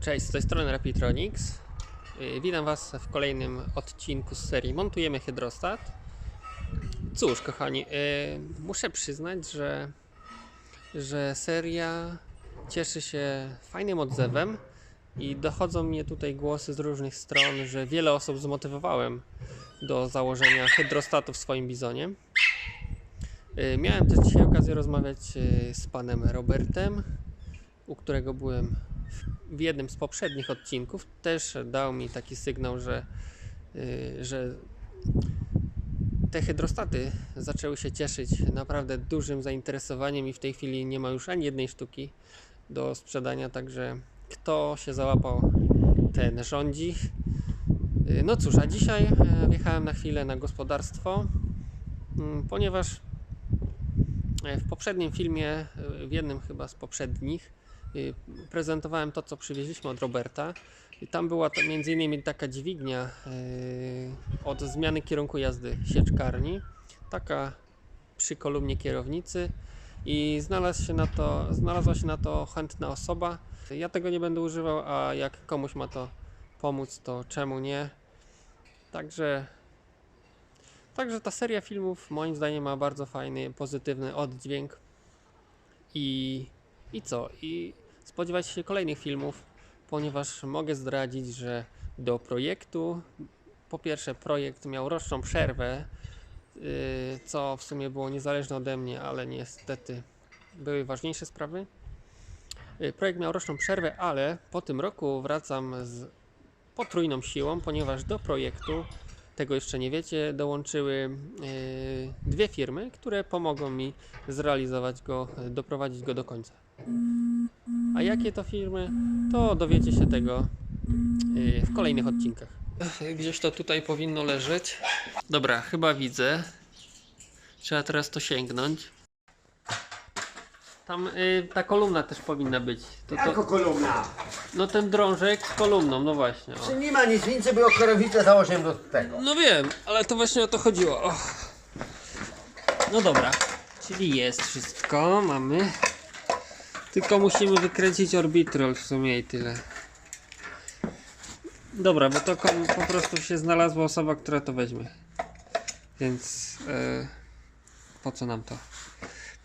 Cześć, z tej strony Rapitronics. Yy, Witam Was w kolejnym odcinku z serii Montujemy Hydrostat. Cóż, kochani, yy, muszę przyznać, że, że seria cieszy się fajnym odzewem i dochodzą mnie tutaj głosy z różnych stron, że wiele osób zmotywowałem do założenia hydrostatu w swoim bizonie. Yy, Miałem też dzisiaj okazję rozmawiać z panem Robertem, u którego byłem w jednym z poprzednich odcinków też dał mi taki sygnał, że, yy, że te hydrostaty zaczęły się cieszyć naprawdę dużym zainteresowaniem i w tej chwili nie ma już ani jednej sztuki do sprzedania, także kto się załapał, ten rządzi. Yy, No cóż, a dzisiaj e, wjechałem na chwilę na gospodarstwo, mm, ponieważ e, w poprzednim filmie, e, w jednym chyba z poprzednich, y, prezentowałem to, co przywieźliśmy od Roberta. I tam była to między innymi taka dźwignia y, od zmiany kierunku jazdy sieczkarni. Taka przy kolumnie kierownicy i znalazł się na to, znalazła się na to chętna osoba. Ja tego nie będę używał, a jak komuś ma to pomóc, to czemu nie? Także Także ta seria filmów moim zdaniem ma bardzo fajny, pozytywny oddźwięk. I, i co? I spodziewać się kolejnych filmów, ponieważ mogę zdradzić, że do projektu, po pierwsze projekt miał roczną przerwę, yy, co w sumie było niezależne ode mnie, ale niestety były ważniejsze sprawy. Yy, Projekt miał roczną przerwę, ale po tym roku wracam z potrójną siłą, ponieważ do projektu tego jeszcze nie wiecie, dołączyły yy, dwie firmy, które pomogą mi zrealizować go, doprowadzić go do końca. A jakie to firmy, to dowiecie się tego yy, w kolejnych odcinkach. Gdzieś to tutaj powinno leżeć. Dobra, chyba widzę. Trzeba teraz to sięgnąć. Tam yy, ta kolumna też powinna być. To, Jako to, kolumna. no ten drążek z kolumną, no właśnie. O. Czy nie ma nic więcej, było kierownicę założyłem do tego. No wiem, ale to właśnie o to chodziło. O. No dobra, czyli jest wszystko, mamy. Tylko musimy wykręcić orbitrol w sumie i tyle. Dobra, bo to po prostu się znalazła osoba, która to weźmie. Więc e, po co nam to?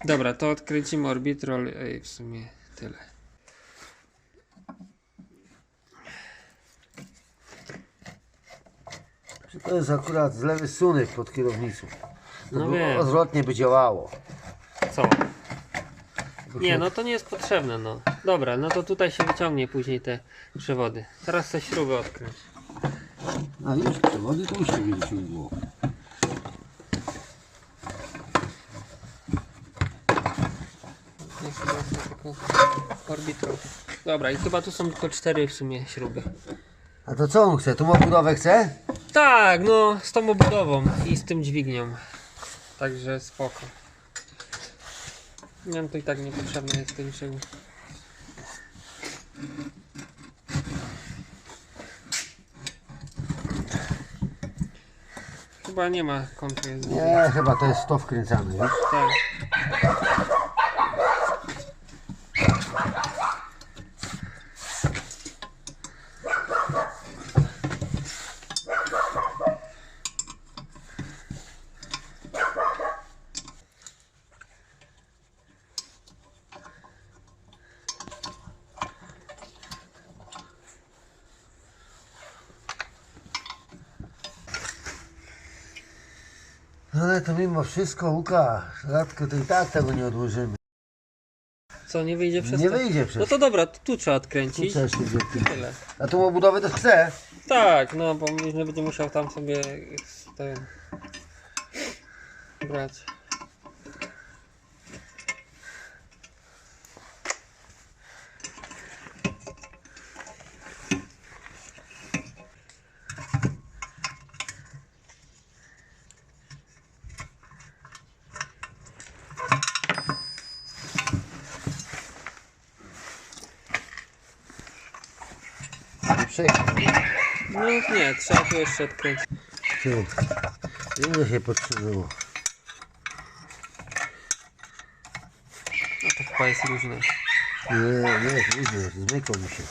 Dobra, to odkręcimy orbitrol i w sumie tyle. Czy to jest akurat z lewy sunek pod kierownicą? To No by odwrotnie by działało. Co? Nie, no to nie jest potrzebne, no. Dobra, no to tutaj się wyciągnie później te przewody. Teraz te śruby odkręć. A już przewody to już się nie wyciągło. Dobra, i chyba tu są tylko cztery w sumie śruby. A to co on chce? Tu ma budowę chce? Tak, no, z tą obudową i z tym dźwignią. Także spoko. Nie wiem, to i tak niepotrzebne jest do niczego. Chyba nie ma kontra jest. Nie, chyba to jest to wkręcane, wiesz? Tak. Ale to mimo wszystko, Łukasz, Radko, to i tak tego nie odłożymy. Co, nie wyjdzie przez Nie to? wyjdzie przez No to dobra, tu trzeba Tu odkręcić. trzeba się wziąć. Tyle. A tu ma budowę też chce. Tak, no bo nie będzie musiał tam sobie ten brać. Nie. No nie, trzeba tu jeszcze odkręcić. Ty, ile się potrzebowało? No to chyba jest różne. Nie, nie, nie, zmykał mi się.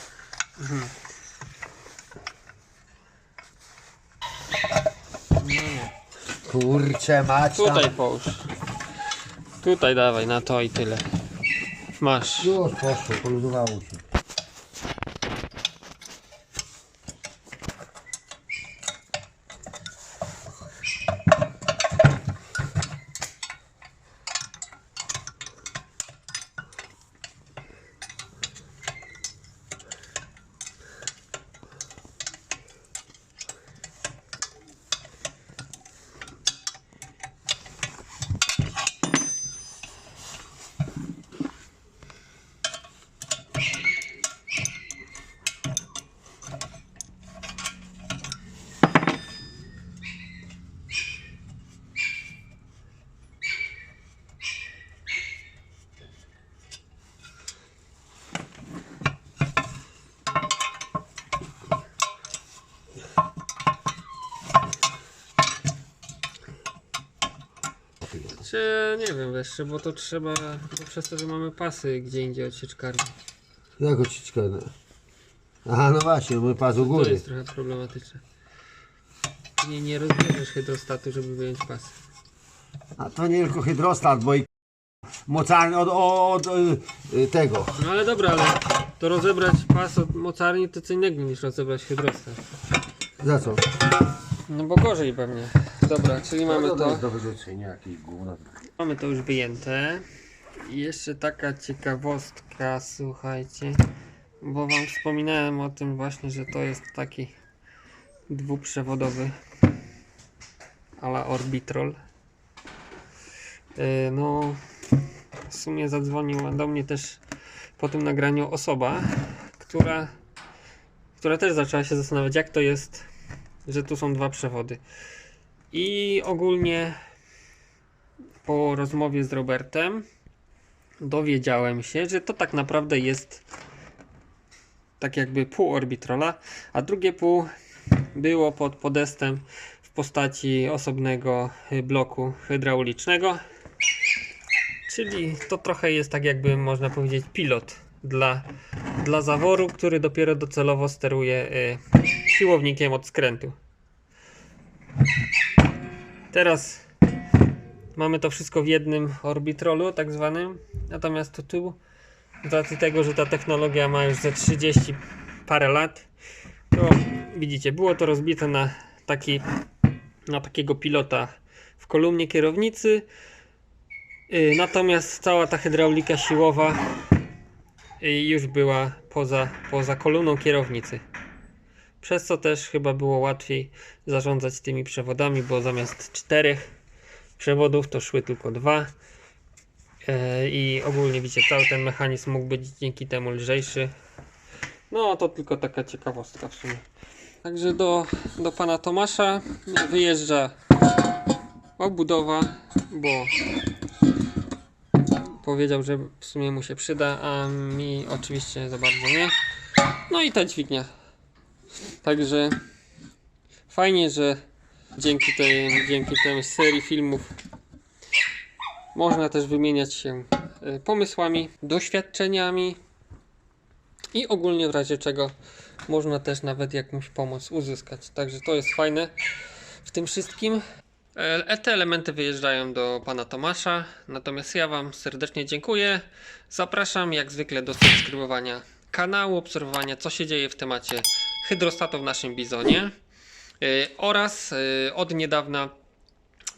No nie. Kurczę, mać tam. Tutaj połóż. Tutaj dawaj, na to i tyle. Masz. Już poszło, poluzowało się. Czy nie wiem wiesz, bo to trzeba, bo przez to, że mamy pasy gdzie indziej od sieczkarni. Jak no. Aha, no właśnie, mój pas u To góry. jest trochę problematyczne. Nie, nie rozbierzesz hydrostatu, żeby wyjąć pasy. A to nie tylko hydrostat, bo i mocarny od, od, od y, y, tego. No ale dobra, ale to rozebrać pas od mocarni to co innego niż rozebrać hydrostat. Za co? No bo gorzej pewnie. Dobra, czyli mamy to. do wyrzucenia, jakieś gówno. Mamy to już wyjęte. I jeszcze taka ciekawostka, słuchajcie. Bo wam wspominałem o tym właśnie, że to jest taki dwuprzewodowy ala Orbitrol. Yy, No, w sumie zadzwoniła do mnie też po tym nagraniu osoba, która, która też zaczęła się zastanawiać, jak to jest, że tu są dwa przewody. I ogólnie po rozmowie z Robertem dowiedziałem się, że to tak naprawdę jest tak jakby pół orbitrola, a drugie pół było pod podestem w postaci osobnego bloku hydraulicznego. Czyli to trochę jest tak jakby można powiedzieć pilot dla, dla zaworu, który dopiero docelowo steruje y, siłownikiem od skrętu. Teraz Mamy to wszystko w jednym orbitrolu, tak zwanym. Natomiast to tu, z racji tego, że ta technologia ma już ze 30 parę lat, to widzicie, było to rozbite na taki, na takiego pilota w kolumnie kierownicy. Yy, Natomiast cała ta hydraulika siłowa yy, już była poza, poza kolumną kierownicy. Przez co też chyba było łatwiej zarządzać tymi przewodami, bo zamiast czterech przewodów, to szły tylko dwa. E, I ogólnie widzicie, cały ten mechanizm mógł być dzięki temu lżejszy. No to tylko taka ciekawostka w sumie. Także do, do pana Tomasza wyjeżdża obudowa, bo powiedział, że w sumie mu się przyda, a mi oczywiście za bardzo nie. No i ta dźwignia. Także fajnie, że dzięki tej, dzięki tej serii filmów można też wymieniać się e, pomysłami, doświadczeniami i ogólnie w razie czego można też nawet jakąś pomoc uzyskać. Także to jest fajne w tym wszystkim. E, Te elementy wyjeżdżają do pana Tomasza, natomiast ja Wam serdecznie dziękuję. Zapraszam jak zwykle do subskrybowania kanału, obserwowania co się dzieje w temacie hydrostatu w naszym bizonie. Y, oraz y, od niedawna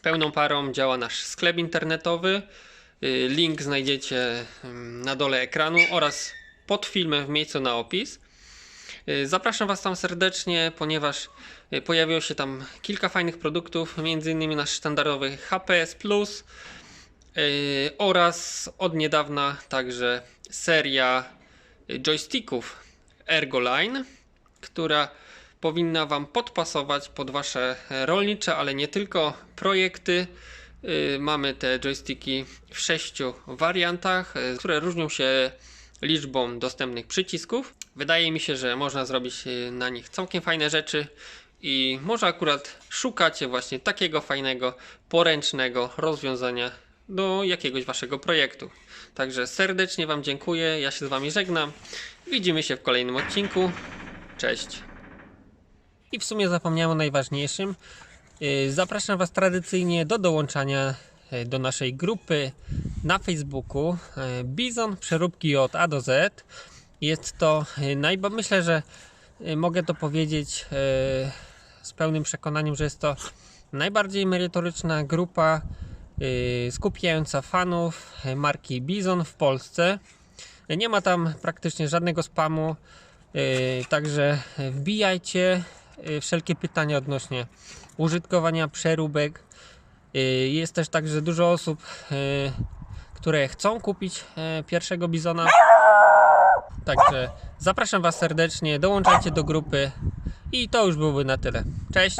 pełną parą działa nasz sklep internetowy. Y, Link znajdziecie na dole ekranu oraz pod filmem w miejscu na opis. Zapraszam Was tam serdecznie, ponieważ pojawiło się tam kilka fajnych produktów, m.in. nasz standardowy HPS Plus oraz od niedawna także seria joysticków Ergoline, która powinna Wam podpasować pod Wasze rolnicze, ale nie tylko projekty. Yy, Mamy te joysticki w sześciu wariantach, yy, które różnią się liczbą dostępnych przycisków. Wydaje mi się, że można zrobić yy, na nich całkiem fajne rzeczy i może akurat szukacie właśnie takiego fajnego, poręcznego rozwiązania do jakiegoś Waszego projektu. Także serdecznie Wam dziękuję, ja się z Wami żegnam. Widzimy się w kolejnym odcinku. Cześć. I w sumie zapomniałem o najważniejszym. Yy, Zapraszam Was tradycyjnie do dołączania yy, do naszej grupy na Facebooku yy, Bizon Przeróbki od A do Z. Jest to najba myślę, że mogę to powiedzieć z pełnym przekonaniem, że jest to najbardziej merytoryczna grupa skupiająca fanów marki Bizon w Polsce. Nie ma tam praktycznie żadnego spamu, także wbijajcie yy, wszelkie pytania odnośnie użytkowania przeróbek. Yy, Jest też także dużo osób, które chcą kupić pierwszego bizona. Także zapraszam Was serdecznie, dołączajcie do grupy i to już byłoby na tyle. Cześć!